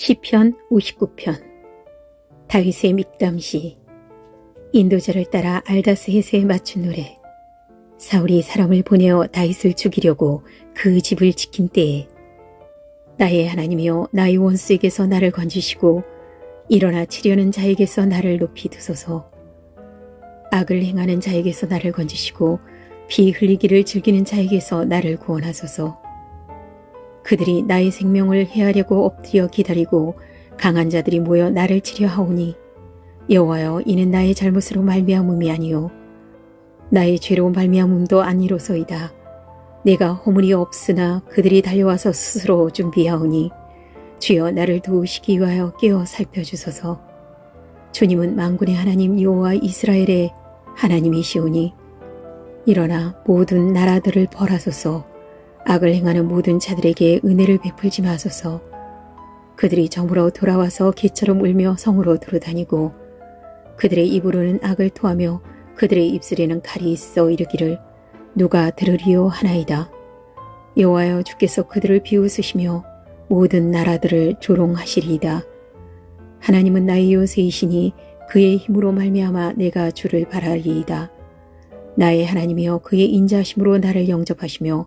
시편 59편. 다윗의 믹담시. 인도자를 따라 알다스 헤세에 맞춘 노래. 사울이 사람을 보내어 다윗을 죽이려고 그 집을 지킨 때에 나의 하나님이여 나의 원수에게서 나를 건지시고 일어나 치려는 자에게서 나를 높이 두소서. 악을 행하는 자에게서 나를 건지시고 피 흘리기를 즐기는 자에게서 나를 구원하소서 그들이 나의 생명을 해하려고 엎드려 기다리고 강한 자들이 모여 나를 치려 하오니 여호와여 이는 나의 잘못으로 말미암음이 아니요 나의 죄로 말미암음도 아니로소이다. 내가 허물이 없으나 그들이 달려와서 스스로 준비하오니 주여 나를 도우시기 위하여 깨어 살펴주소서. 주님은 만군의 하나님 여호와 이스라엘의 하나님이시오니 일어나 모든 나라들을 벌하소서 악을 행하는 모든 자들에게 은혜를 베풀지 마소서. 그들이 점으로 돌아와서 개처럼 울며 성으로 돌아다니고 그들의 입으로는 악을 토하며 그들의 입술에는 칼이 있어 이르기를 누가 들으리요 하나이다. 여호와여 주께서 그들을 비웃으시며 모든 나라들을 조롱하시리이다. 하나님은 나의 요새이시니 그의 힘으로 말미암아 내가 주를 바라리이다. 나의 하나님이여 그의 인자심으로 나를 영접하시며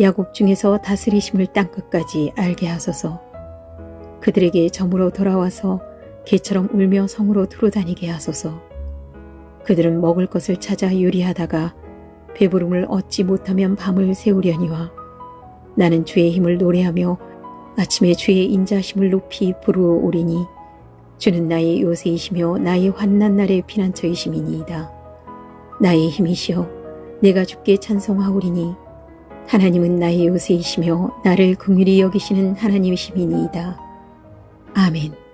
야곱 중에서 다스리심을 땅끝까지 알게 하소서. 그들에게 점으로 돌아와서 개처럼 울며 성으로 두루다니게 하소서. 그들은 먹을 것을 찾아 요리하다가 배부름을 얻지 못하면 밤을 새우려니와 나는 주의 힘을 노래하며 아침에 주의 인자심을 높이 부르오리니 주는 나의 요새이시며 나의 환난 날의 피난처이심이니이다. 나의 힘이시여 내가 주께 찬송하오리니 하나님은 나의 요새이시며 나를 긍휼히 여기시는 하나님이심이니이다. 아멘.